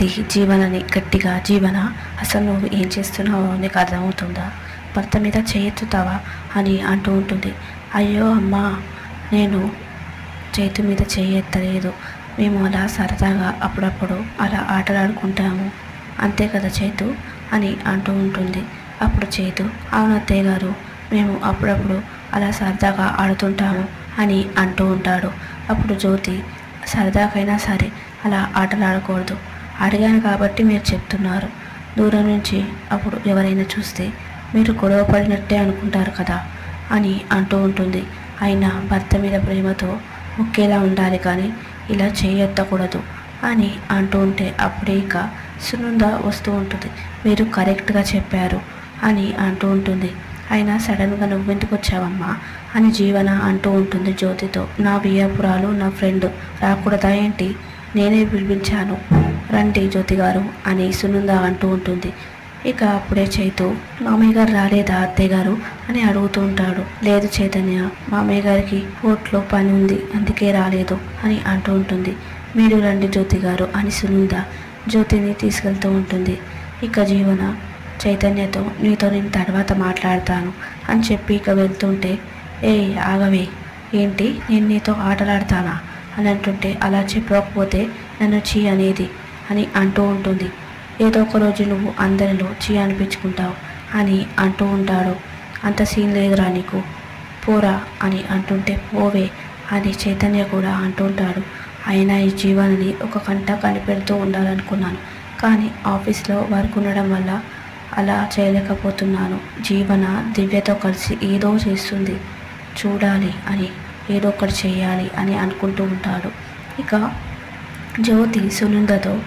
జ్యోతి జీవనని గట్టిగా జీవన. అసలు నువ్వు ఏం చేస్తున్నావో నీకు అర్థమవుతుందా? భర్త మీద చేయెత్తుతావా అని అంటూ ఉంటుంది. అయ్యో అమ్మా నేను చేతి మీద చేయెత్తలేదు. మేము అలా సరదాగా అప్పుడప్పుడు అలా ఆటలాడుకుంటాము. అంతే కదా చేతు? అని అంటూ ఉంటుంది. అప్పుడు చేతు అవును అత్తయ్య గారు మేము అప్పుడప్పుడు అలా సరదాగా ఆడుతుంటాము అని అంటూ ఉంటాడు. అప్పుడు జ్యోతి సరదాకైనా సరే అలా ఆటలాడకూడదు. అడిగాను కాబట్టి మీరు చెప్తున్నారు. దూరం నుంచి అప్పుడు ఎవరైనా చూస్తే మీరు గొడవ పడినట్టే అనుకుంటారు కదా అని అంటూ ఉంటుంది. అయినా భర్త మీద ప్రేమతో ఒకేలా ఉండాలి కానీ ఇలా చేయొద్దకూడదు అని అంటూ ఉంటే అప్పుడే ఇక సునంద వస్తూ ఉంటుంది. మీరు కరెక్ట్గా చెప్పారు అని అంటూ ఉంటుంది. అయినా సడన్గా నువ్వెందుకు వచ్చావమ్మా అని జీవన అంటూ ఉంటుంది జ్యోతితో. నా బియ్యపురాలు నా ఫ్రెండ్ రాకూడదా ఏంటి? నేనే పిలిపించాను రండి జ్యోతి గారు అని సునంద అంటూ ఉంటుంది. ఇక అప్పుడే చైతు మామయ్య గారు రాలేదా అత్తయ్య గారు? అని అడుగుతూ ఉంటాడు. లేదు చైతన్య మామయ్య గారికి కోర్టులో పని ఉంది అందుకే రాలేదు అని అంటూ ఉంటుంది. మీరు రండి జ్యోతి గారు అని సునంద జ్యోతిని తీసుకెళ్తూ ఉంటుంది. ఇక జీవన చైతన్యతో నీతో నేను తర్వాత మాట్లాడతాను అని చెప్పి ఇక వెళ్తుంటే ఏ ఆగవే ఏంటి నేను నీతో ఆటలాడతానా? అని అంటుంటే అలా చెప్పకపోతే నన్ను చీ అనేది అని అంటూ ఉంటుంది. ఏదో ఒక రోజు నువ్వు అందరిలో చీ అనిపించుకుంటావు అని అంటూ ఉంటాడు. అంత సీన్ లేదురా నీకు? పోరా అని అంటుంటే పోవే అని చైతన్య కూడా అంటుంటాడు అయినా ఈ జీవనని ఒక కంట కనిపెడుతూ ఉండాలనుకున్నాను. కానీ ఆఫీస్లో వర్క్ ఉండడం వల్ల అలా చేయలేకపోతున్నాను. జీవన దివ్యతో కలిసి ఏదో చేస్తుంది. చూడాలి అని ఏదో ఒకటి చేయాలి అని అనుకుంటూ ఉంటాడు. ఇక జ్యోతి సునందతో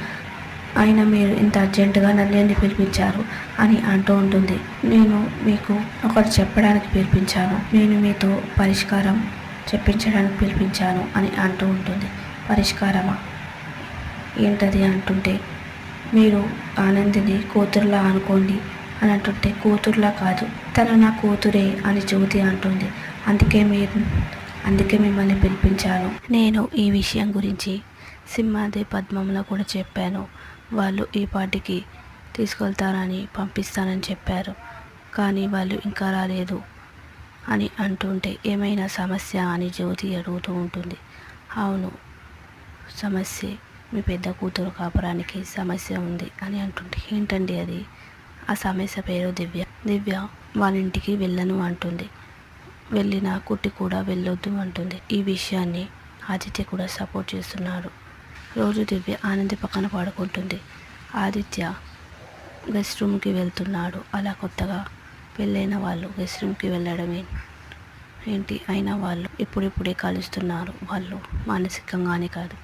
ఆయన మీరు ఇంత అర్జెంటుగా నన్ను పిలిపించారు అని అంటూ ఉంటుంది. నేను మీకు ఒకటి చెప్పడానికి పిలిపించాను. నేను మీతో పరిష్కారం చెప్పించడానికి పిలిపించాను అని అంటూ ఉంటుంది. పరిష్కారమా? ఏంటది అంటుంటే మీరు ఆనందిని కూతురులా అనుకోండి అని అంటుంటే కూతురులా కాదు తను నా కూతురే అని జ్యోతి అంటుంది. అందుకే మీరు అందుకే మిమ్మల్ని పిలిపించాను. నేను ఈ విషయం గురించి సింహాదే పద్మంలో కూడా చెప్పాను. వాళ్ళు ఈ పార్టీకి తీసుకెళ్తారని పంపిస్తానని చెప్పారు. కానీ వాళ్ళు ఇంకా రాలేదు అని అంటుంటే ఏమైనా సమస్య అని జ్యోతి అడుగుతూ ఉంటుంది. అవును సమస్య. మీ పెద్ద కూతురు కాపురానికి సమస్య ఉంది అని అంటుంటే ఏంటండి అది? ఆ సమస్య పేరు దివ్య. దివ్య వాళ్ళ ఇంటికి వెళ్ళను అంటుంది. వెళ్ళిన కుట్టి కూడా వెళ్ళొద్దు అంటుంది. ఈ విషయాన్ని ఆదిత్య కూడా సపోర్ట్ చేస్తున్నారు. రోజు దివ్య ఆనంది పక్కన పడుకుంటుంది. ఆదిత్య గెస్ట్ రూమ్కి వెళ్తున్నాడు. అలా కొత్తగా పెళ్ళైన వాళ్ళు గెస్ట్ రూమ్కి వెళ్ళడమే ఏంటి? అయినా వాళ్ళు ఇప్పుడిప్పుడే కలుస్తున్నారు. వాళ్ళు మానసికంగానే కాదు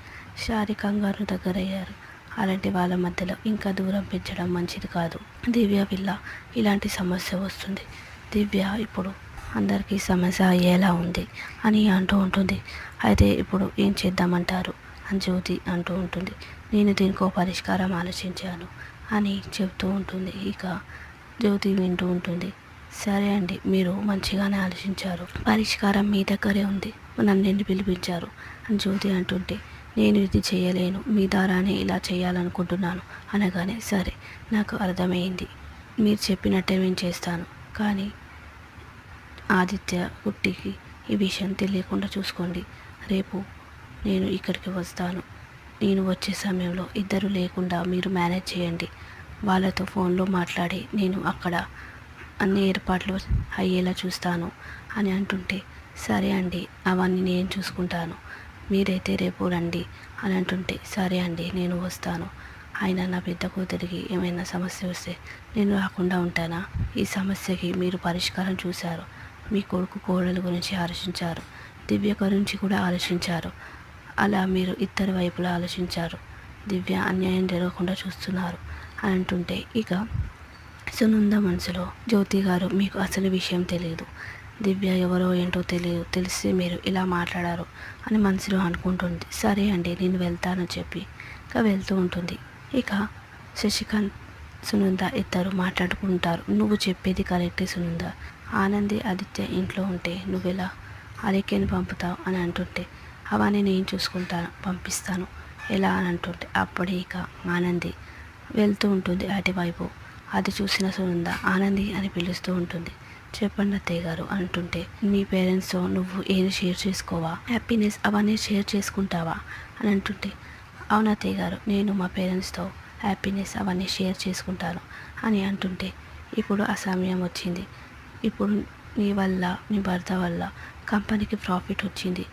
శారీరకంగాను దగ్గరయ్యారు. అలాంటి వాళ్ళ మధ్యలో ఇంకా దూరం పెంచడం మంచిది కాదు. దివ్య వల్ల ఇలాంటి సమస్య వస్తుంది. దివ్య ఇప్పుడు అందరికీ సమస్య అయ్యేలా ఉంది అని అంటూ ఉంటుంది. అయితే ఇప్పుడు ఏం చేద్దామంటారు? అని జ్యోతి అంటూ ఉంటుంది. నేను దీనికో పరిష్కారం ఆలోచించాను అని చెప్తూ ఉంటుంది. ఇక జ్యోతి వింటూ ఉంటుంది. సరే అండి మీరు మంచిగానే ఆలోచించారు. పరిష్కారం మీ దగ్గరే ఉంది. నన్ను ఎందుకు పిలిపించారు అని జ్యోతి అంటుంటే నేను ఇది చేయలేను. మీ ద్వారానే ఇలా చేయాలనుకుంటున్నాను అనగానే సరే నాకు అర్థమైంది. మీరు చెప్పినట్టే నేను చేస్తాను. కానీ ఆదిత్య కుట్టికి ఈ విషయం తెలియకుండా చూసుకోండి. రేపు నేను ఇక్కడికి వస్తాను. నేను వచ్చే సమయంలో ఇద్దరు లేకుండా మీరు మేనేజ్ చేయండి. వాళ్ళతో ఫోన్లో మాట్లాడి నేను అక్కడ అన్ని ఏర్పాట్లు అయ్యేలా చూస్తాను అని అంటుంటే సరే అండి అవన్నీ నేను చూసుకుంటాను. మీరైతే రేపు రండి అని అంటుంటే సరే అండి నేను వస్తాను. ఆయన నా పెద్ద కూతురికి ఏమైనా సమస్య వస్తే నేను రాకుండా ఉంటానా? ఈ సమస్యకి మీరు పరిష్కారం చూశారు. మీ కొడుకు కోడల గురించి ఆలోచించారు. దివ్య గురించి కూడా ఆలోచించారు. అలా మీరు ఇద్దరు వైపులా ఆలోచించారు. దివ్య అన్యాయం జరగకుండా చూస్తున్నారు అని అంటుంటే ఇక సునంద మనసులో జ్యోతి గారు మీకు అసలు విషయం తెలియదు దివ్య ఎవరో ఏంటో తెలియదు తెలిసి మీరు ఇలా మాట్లాడారు అని మనసులో అనుకుంటుంది. సరే అండి నేను వెళ్తానని చెప్పి ఇక వెళ్తూ ఉంటుంది. ఇక శశికాంత్ సునంద ఇద్దరు మాట్లాడుకుంటారు. నువ్వు చెప్పేది కరెక్టే సునంద. ఆనంది ఆదిత్య ఇంట్లో ఉంటే నువ్వెలా అలికేని పంపుతావు అని అంటుంటే అవన్నీ నేను చూసుకుంటాను పంపిస్తాను. ఎలా అని అంటుంటే అప్పుడే ఇక ఆనంది వెళ్తూ ఉంటుంది అటువైపు. అది చూసిన సునంద ఆనంది అని పిలుస్తూ ఉంటుంది. చెప్పండి అత్తయ్య గారు అంటుంటే మీ పేరెంట్స్తో నువ్వు ఏది షేర్ చేసుకోవా? హ్యాపీనెస్ అవన్నీ షేర్ చేసుకుంటావా? అని అంటుంటే అవును అత్తయ్య గారు నేను మా పేరెంట్స్తో హ్యాపీనెస్ అవన్నీ షేర్ చేసుకుంటాను అని అంటుంటే ఇప్పుడు ఆ సమయం వచ్చింది. ఇప్పుడు నీ వల్ల నీ భర్త వల్ల కంపెనీకి ప్రాఫిట్ వచ్చింది.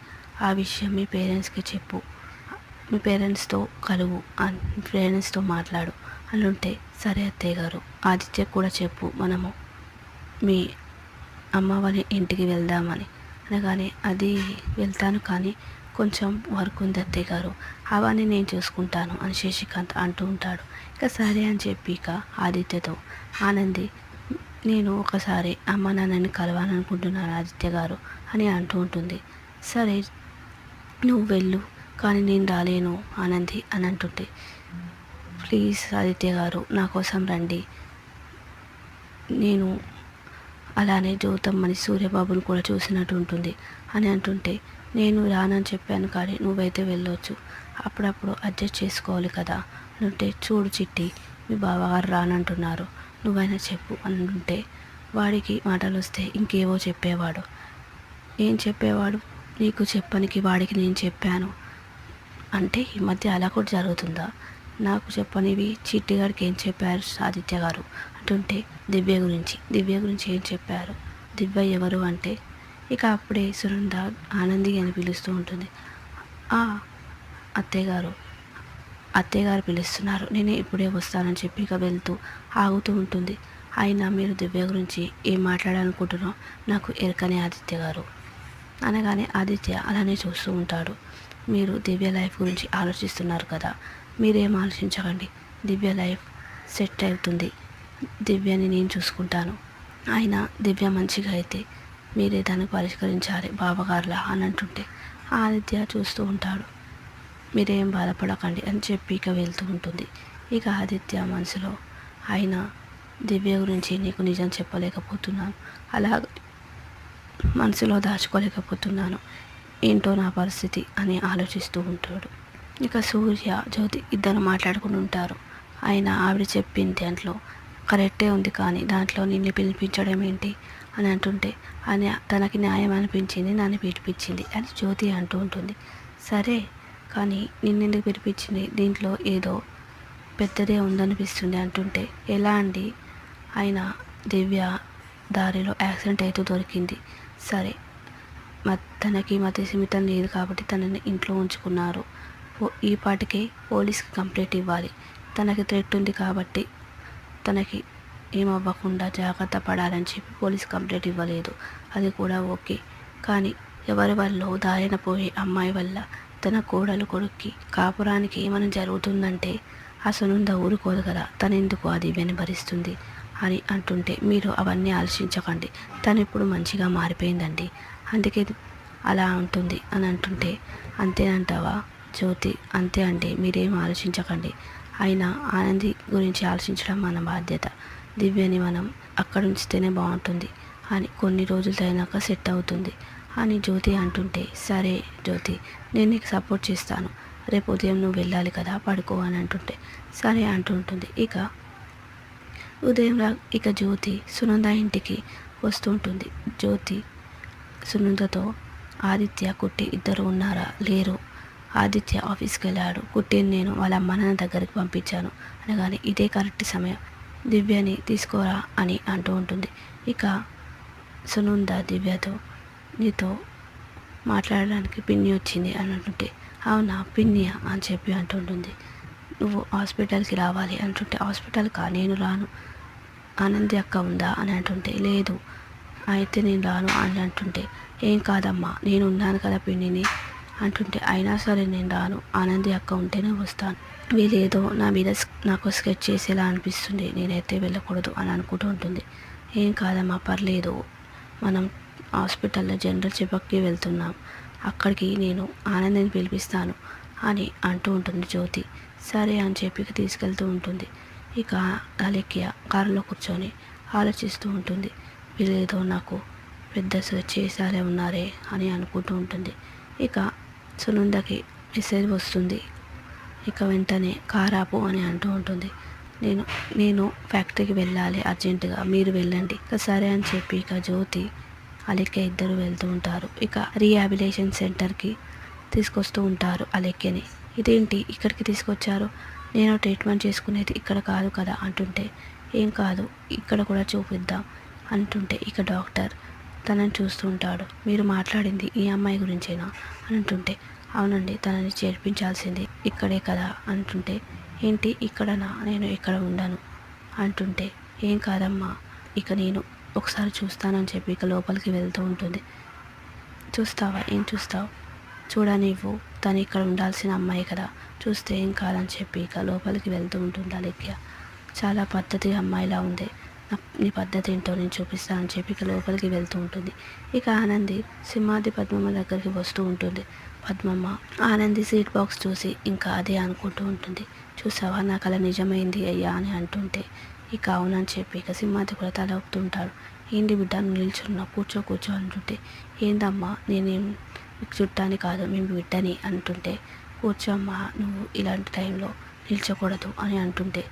ఆ విషయం మీ పేరెంట్స్కి చెప్పు. మీ పేరెంట్స్తో కలువు. అని పేరెంట్స్తో మాట్లాడు. అని ఉంటే సరే అత్తయ్య గారు. ఆదిత్య కూడా చెప్పు మనము. మీ అమ్మ వాళ్ళ ఇంటికి వెళ్దామని. అనగానే అది వెళ్తాను కానీ కొంచెం వర్క్ ఉంది అత్తయ్య గారు. అవన్నీ నేను చూసుకుంటాను అని శశికాంత్ అంటూ ఉంటాడు. ఇక సరే అని చెప్పి ఇక ఆదిత్యతో ఆనంది నేను ఒకసారి అమ్మ నాన్నని కలవాలనుకుంటున్నాను ఆదిత్య గారు అని అంటూ ఉంటుంది. సరే నువ్వు వెళ్ళు కానీ నేను రాలేను ఆనంది అని అంటుంటే. ప్లీజ్ ఆదిత్య గారు నా కోసం రండి. నేను అలానే జ్యోతమ్మని సూర్యబాబుని కూడా చూసినట్టు ఉంటుంది అని అంటుంటే. నేను రానని చెప్పాను కానీ నువ్వైతే వెళ్ళొచ్చు. అప్పుడప్పుడు అడ్జస్ట్ చేసుకోవాలి కదా అంటే చూడు చిట్టి మీ బావగారు రానంటున్నారు. నువ్వైనా చెప్పు అని ఉంటే వాడికి మాటలు వస్తే ఇంకేవో చెప్పేవాడు. ఏం చెప్పేవాడు? నీకు చెప్పనికి వాడికి నేను చెప్పాను. అంటే ఈ మధ్య అలా కూడా జరుగుతుందా? నాకు చెప్పనివి చిట్టిగారికి ఏం చెప్పారు ఆదిత్య గారు? అంటుంటే దివ్య గురించి. దివ్య గురించి ఏం చెప్పారు? దివ్య ఎవరు అంటే? ఇక అప్పుడే సునంద ఆనంది అని పిలుస్తూ ఉంటుంది. ఆ అత్తయ్యగారు. అత్తయ్యగారు పిలుస్తున్నారు. నేను ఇప్పుడే వస్తానని చెప్పి ఇక వెళ్తూ ఆగుతూ ఉంటుంది. అయినా మీరు దివ్య గురించి ఏం మాట్లాడాలనుకుంటున్నారో నాకు ఎరకనే ఆదిత్య గారు. అనగానే ఆదిత్య అలానే చూస్తూ ఉంటాడు. మీరు దివ్య లైఫ్ గురించి ఆలోచిస్తున్నారు కదా మీరేం ఆలోచించకండి. దివ్య లైఫ్ సెట్ అవుతుంది. దివ్యని నేను చూసుకుంటాను. అయినా దివ్య మంచిగా అయితే మీరే దాన్ని పరిష్కరించాలి బావగారులా అని అంటుంటే ఆదిత్య చూస్తూ ఉంటాడు. మీరేం బాధపడకండి అని చెప్పి ఇక వెళ్తూ ఉంటుంది. ఇక ఆదిత్య మనసులో అయినా దివ్య గురించి నీకు నిజం చెప్పలేకపోతున్నాను. అలా మనసులో దాచుకోలేకపోతున్నాను. ఏంటో నా పరిస్థితి అని ఆలోచిస్తూ ఉంటాడు. ఇక సూర్య జ్యోతి ఇద్దరు మాట్లాడుకుని ఉంటారు. ఆయన ఆవిడ చెప్పింది దాంట్లో కరెక్టే ఉంది కానీ దాంట్లో నిన్ను పిలిపించడం ఏంటి అని అంటుంటే అని తనకి న్యాయం అనిపించింది నన్ను పిలిపించింది అని జ్యోతి అంటూ ఉంటుంది. సరే కానీ నిన్నెందుకు పిలిపించింది? దీంట్లో ఏదో పెద్దదే ఉందనిపిస్తుంది అంటుంటే ఎలా అండి? ఆయన దివ్య దారిలో యాక్సిడెంట్ అయితే దొరికింది. సరే. తనకి మతి సిమితం లేదు కాబట్టి తనని ఇంట్లో ఉంచుకున్నారు. ఈ పాటికే పోలీస్కి కంప్లైంట్ ఇవ్వాలి. తనకి థ్రెట్ ఉంది కాబట్టి తనకి ఏమవ్వకుండా జాగ్రత్త పడాలని చెప్పి పోలీస్ కంప్లైంట్ ఇవ్వలేదు. అది కూడా ఓకే. కానీ ఎవరి వల్ల దారిన పోయే అమ్మాయి వల్ల తన కోడలు కొడుక్కి కాపురానికి ఏమైనా జరుగుతుందంటే ఆ ఊరుకోదు కదా. తనెందుకు అది వెనబరిస్తుంది? అని అంటుంటే మీరు అవన్నీ ఆలోచించకండి. తను ఇప్పుడు మంచిగా మారిపోయిందండి. అందుకే అలా ఉంటుంది అని అంటుంటే అంతేనంటావా జ్యోతి? అంతే అండి మీరేం ఆలోచించకండి. అయినా ఆనంది గురించి ఆలోచించడం మన బాధ్యత. దివ్యని మనం అక్కడ ఉంచితేనే బాగుంటుంది అని కొన్ని రోజులు అయినాక సెట్ అవుతుంది అని జ్యోతి అంటుంటే సరే జ్యోతి నేను నీకు సపోర్ట్ చేస్తాను. రేపు ఉదయం నువ్వు వెళ్ళాలి కదా పడుకో అని అంటుంటే సరే అంటుంటుంది. ఇక ఉదయం ఇక జ్యోతి సునంద ఇంటికి వస్తుంటుంది. జ్యోతి సునందతో ఆదిత్య కుట్టి ఇద్దరు ఉన్నారా? లేరు. ఆదిత్య ఆఫీస్కి వెళ్ళాడు. కుట్టిని నేను వాళ్ళ అమ్మ నాన్న దగ్గరికి పంపించాను అనగానే ఇదే కరెక్ట్ సమయం. దివ్యని తీసుకోరా? అని అంటూ ఉంటుంది. ఇక సునంద దివ్యతో నీతో మాట్లాడడానికి పిన్ని వచ్చింది అని అంటుంటే అవునా? పిన్నియా? అని చెప్పి అంటుంటుంది. నువ్వు హాస్పిటల్కి రావాలి అంటుంటే హాస్పిటల్కా నేను రాను. ఆనంది అక్క ఉందా? అని అంటుంటే లేదు. అయితే నేను రాను అని అంటుంటే ఏం కాదమ్మా నేను ఉన్నాను కదా పిన్నిని అంటుంటే అయినా సరే నేను రాను ఆనంది అక్క ఉంటేనే వస్తాను. వీలేదో నా మీద నాకు స్కెచ్ చేసేలా అనిపిస్తుంది నేనైతే వెళ్ళకూడదు అని అనుకుంటూ ఉంటుంది. ఏం కాదమ్మా పర్లేదు మనం హాస్పిటల్లో జనరల్ చెకప్కి వెళ్తున్నాం. అక్కడికి నేను ఆనందిని పిలిపిస్తాను. అని అంటూ ఉంటుంది జ్యోతి. సరే అని చెప్పి తీసుకెళ్తూ ఉంటుంది. ఇక అలెక్య కారులో కూర్చొని ఆలోచిస్తూ ఉంటుంది. వీళ్ళేదో నాకు పెద్ద చేసారే ఉన్నారే అని అనుకుంటూ ఉంటుంది. ఇక సునందకి మెసేజ్ వస్తుంది. ఇక వెంటనే కారాపు అని అంటూ ఉంటుంది. నేను నేను ఫ్యాక్టరీకి వెళ్ళాలి అర్జెంటుగా మీరు వెళ్ళండి. ఇక సరే అని చెప్పి ఇక జ్యోతి అలెక్య ఇద్దరు వెళ్తూ ఉంటారు. ఇక రీహాబిలేషన్ సెంటర్కి తీసుకొస్తూ ఉంటారు అలెక్యని ఇదేంటి ఇక్కడికి తీసుకొచ్చారు? నేను ట్రీట్మెంట్ చేసుకునేది ఇక్కడ కాదు కదా అంటుంటే. ఏం కాదు ఇక్కడ కూడా చూపిద్దాం అంటుంటే ఇక డాక్టర్. తనని చూస్తూ ఉంటాడు. మీరు మాట్లాడింది ఈ అమ్మాయి గురించేనా? అని అంటుంటే. అవునండి తనని చేర్పించాల్సింది ఇక్కడే కదా అంటుంటే. ఏంటి ఇక్కడనా? నేను ఇక్కడ ఉండను అంటుంటే. ఏం కాదమ్మా ఇక నేను ఒకసారి చూస్తానని చెప్పి ఇక లోపలికి వెళ్తూ ఉంటుంది. చూస్తావా? ఏం చూస్తావు? చూడనివ్వు. తను ఇక్కడ ఉండాల్సిన అమ్మాయి కదా. చూస్తే ఏం కాదని చెప్పి ఇక లోపలికి వెళ్తూ ఉంటుంది అలెక్య చాలా పద్ధతి అమ్మాయిలా ఉంది. నీ పద్ధతి ఏంటో నేను చూపిస్తానని చెప్పి ఇక లోపలికి వెళ్తూ ఉంటుంది. ఇక ఆనంది సింహాది పద్మమ్మ దగ్గరికి వస్తూ ఉంటుంది. పద్మమ్మ ఆనంది సీట్ బాక్స్ చూసి ఇంకా అదే అనుకుంటూ ఉంటుంది. చూసావా? నాకు అలా నిజమైంది అయ్యా అని అంటుంటే ఇక అవునని చెప్పి ఇక సింహాది కూడా తల ఊపుతుంటాడు ఏంటి బిడ్డ? నువ్వు నిల్చున్నా కూర్చో కూర్చో అంటుంటే. ఏందమ్మా? నేనేం మీకు కాదు మేము బిడ్డని అంటుంటే కూర్చోమ్మా నువ్వు ఇలాంటి టైంలో నిల్చకూడదు అని అంటుంటే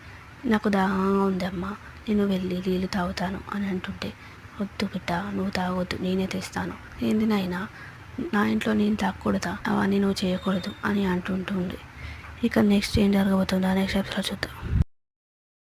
నాకు దాహంగా ఉందమ్మా నేను వెళ్ళి నీళ్ళు తాగుతాను అని అంటుంటే వద్దు బిడ్డ నువ్వు తాగొద్దు నేనే తెస్తాను. ఏంది నాయనా నా ఇంట్లో నేను తాగకూడదా? అవన్నీ నువ్వు చేయకూడదు అని అంటుంటుంది ఇక నెక్స్ట్ ఏం జరగబోతుందో నెక్స్ట్ ఎపిసోడ్ చూద్దాం.